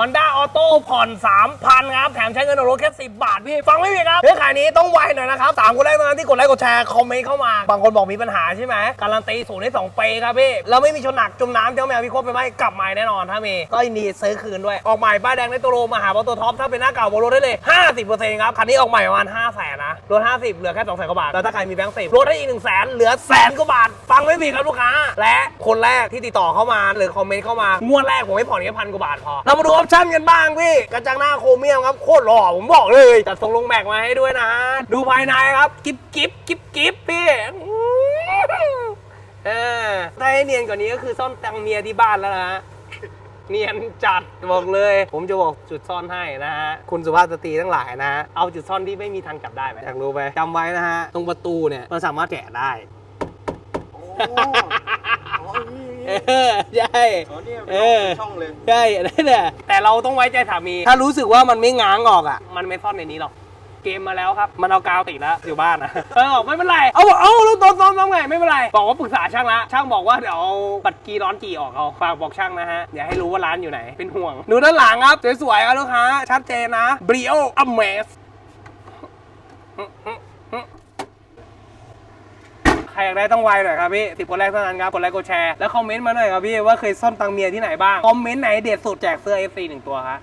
Honda Auto ผ่อน 3,000 ครับ แถมใช้เงินรถแค่ 10 บาทพี่ ฟังไม่ผิดครับเรื่องขายนี้ต้องไวหน่อยนะครับ 3 คนแรกเท่านั้นที่กดไลค์กดแชร์ คอมเมนต์เข้ามา บางคนบอกมีปัญหาใช่ไหม การันตีศูนย์ได้2ปีครับพี่แล้วไม่มีชนหนักจมน้ำเจ้าแมวพี่โคตรไปไหมกลับใหมาแน่นอนถ้ามี ก็ยินดีซื้อคืนด้วย ออกใหม่ป้ายแดงในตัวโรมาหาบอตัวท็อปถ้าเป็นหน้าเก่าบนรถได้เลย 50%ครับคันนี้ออกใหม่ประมาณ5 0 0 0 0นะลด50 เหลือแค่2 0 0 0 0กว่าบาทแล้วถ้าใครมีแบงค์สิบลดให้อีก1แสนเหลือแสนกว่าบาท ฟังไม่ผิดครับลูกค้า และคนแรกที่ติดต่อเข้ามาหรือคอมเมนต์เข้ามางวดแรกผมไม่ผ่อนแค่พันกว่าบาทพอเรามาดูปชั่นกันบ้างพี่กระจังหน้าโครเมียมครับโคตรหล่อผมบอกเลยจัดทรงลงแม็กมาให้ด้วยนะ ดูภายในครับกิ๊บกิ๊บกิ๊บกิ๊บพี่อื้อเออถ้าให้เนียนกว่านี้ก็คือซ่อนตังเมียที่บ้านแล้วนะฮะเนียนจัดบอกเลย ผมจะบอกจุดซ่อนให้นะฮะคุณสุภาพสตรีทั้งหลายนะฮะเอาจุดซ่อนที่ไม่มีทางกลับได้ไหมอยากรู้ไหมจำไว้นะฮะตรงประตูเนี่ยมันสามารถแกะได้โอ้อ๋อนี่ เออใช่อ๋อเนี่ยเออช่องเลย ใช่นั่นแหละแต่เราต้องไว้ใจสามี ถ้ารู้สึกว่ามันไม่ง้างออกอะ มันไม่ซ่อนในนี้หรอก เกมมาแล้วครับ มันเอากาวติดแล้วอยู่บ้านนะเออบอกไม่เป็นไร เอาบอกเอาแล้วตอนซ้อมทำไงไม่เป็นไร บอกว่าปรึกษาช่างละ ช่างบอกว่าเดี๋ยวเอาบัตรกีร้อนจีออกเอา ฝากบอกช่างนะฮะ อย่าให้รู้ว่าร้านอยู่ไหน เป็นห่วงดูด้านหลังครับ สวยๆครับลูกค้า ชัดเจนนะ Brio Amaze ใครอยากได้ต้องไวหน่อยครับพี่สิบคนแรกเท่านั้นครับกดไลค์กดแชร์แล้วคอมเมนต์มาหน่อยครับพี่ว่าเคยซ่อนตังเมียที่ไหนบ้างคอมเมนต์ไหนเด็ดสุดแจกเสื้อ FC หนึ่งตัวครับ